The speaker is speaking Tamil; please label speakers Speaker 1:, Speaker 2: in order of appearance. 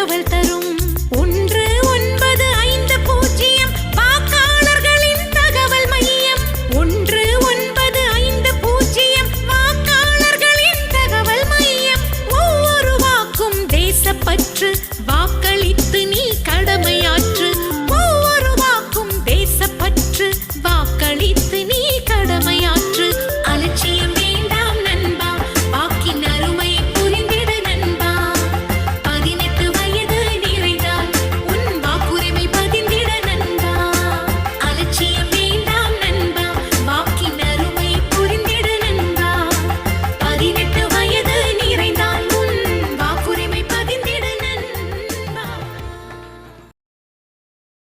Speaker 1: இரவல் தரும்